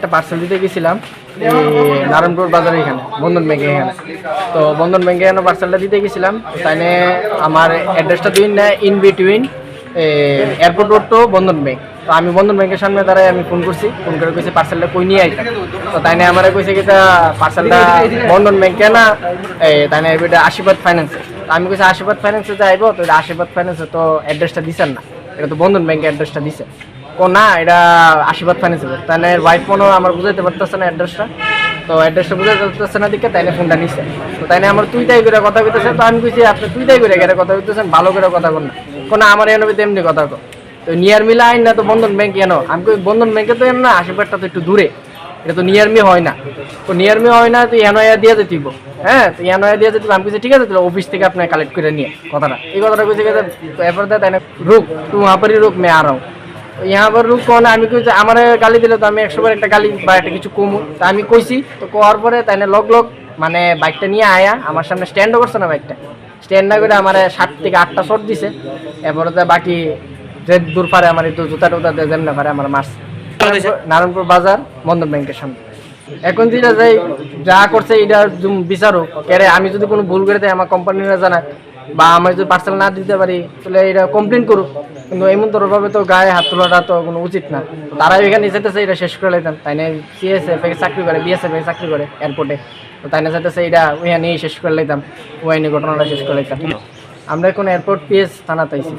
একটা পার্সেল দিতে গেছিলাম নারায়ণপুর বাজারে এখানে, বন্ধন ব্যাংকে এখানে। তো বন্ধন ব্যাংকে এখানে পার্সেলটা দিতে গেছিলাম তাইনে আমার অ্যাড্রেসটা দিন না in between airport road to Bandhan bank. তো আমি বন্ধন ব্যাংকের সামনে দাঁড়ায় আমি ফোন করছি ফোন করে কইছি পার্সেলটা কই নিয়ে আইতাম তো তাই তাইনে আমার কইছে কি পার্সেলটা বন্ধন ব্যাংকে না এই তাইনে এটা আশীর্বাদ ফাইন্যান্সে তো আমি কইছি আশীর্বাদ ফাইন্যান্সে যাইবো তো আশীর্বাদ ফাইন্যান্সে তো অ্যাড্রেসটা দিছেন না। এটা তো বন্ধন ব্যাংকের অ্যাড্রেসটা দিছে। ও না, এটা আশীর্বাদ ফার্নিচার তাহলে হোয়াইট ফোনও আমার বুঝাইতে পারতেছে না অ্যাড্রেসটা তো অ্যাড্রেসটা বুঝাইতে পারতেছে না দিকে, তাইলে ফোনটা নিচ্ছে তো তাইলে আমার তুই তাই করে কথা বলতেছে তো আমি কইছি, আপনি তুই তাই করে গেলে কথা কইতেছেন, ভালো করে কথা কর না। কোনো আমার এনবি তেমনি কথা কর তো নিয়ার মিলা আইন না তো বন্ধন ব্যাংক এনো আমি কই, বন্ধন ব্যাংকে তো এন না, আশীর্বাদটা তো একটু দূরে। এটা তো নিয়ার মি হয় না। তো নিয়ার মি হয় না, তো ইয়ানয়া দিয়ে যেতে দিব হ্যাঁ তো ইয়ানয়া দিয়ে যেতে আমি কিছু ঠিক আছে, তাহলে অফিস থেকে আপনাকে কালেক্ট করে নিয়ে কথাটা। এই কথাটা কইছে তো এরপর দেয় তাই না রুক তুমি আপারি রুক মে আর यहाँ पर রুক কোন আমি কইছি আমার গালি দিলে তো আমি একশো বার একটা গালি বা একটা কিছু কমু তা আমি কইছি তো কোয়ার পরে তাই না লগ লগ মানে বাইকটা নিয়ে আয়া আমার সামনে স্ট্যান্ডও করছে না বাইকটা স্ট্যান্ড না করে আমার সাত থেকে আটটা শট দিছে এরপরে তো বাকি যে দূর পারে আমার একটু জুতা টুতা দিয়ে যেমন পারে আমার মারছে নারায়ণপুর বাজার বন্ধন ব্যাংকের সামনে এখন যেটা যাই যা করছে এটা জুম- বিচারো কেরে আমি যদি কোনো ভুল করে দেয় আমার কোম্পানিরা জানাক বা আমি যদি পার্সেল না দিতে পারি, তাহলে এটা কমপ্লেন করুক। কিন্তু এমন ভাবে তো গায়ে হাত তোলাটা তো কোনো উচিত না। তারা এখানে যেতেছে এটা শেষ করে লাইতাম। তাই না সিএসএফ চাকরি করে বিএসএফ চাকরি করে এয়ারপোর্টে তো তাই না যেতেছে এটা ওইখানে শেষ করে লাইতাম। ওয়াইনি ঘটনাটা শেষ করে লাইতাম। আমরা এখন এয়ারপোর্ট পিএস থানা তাইছি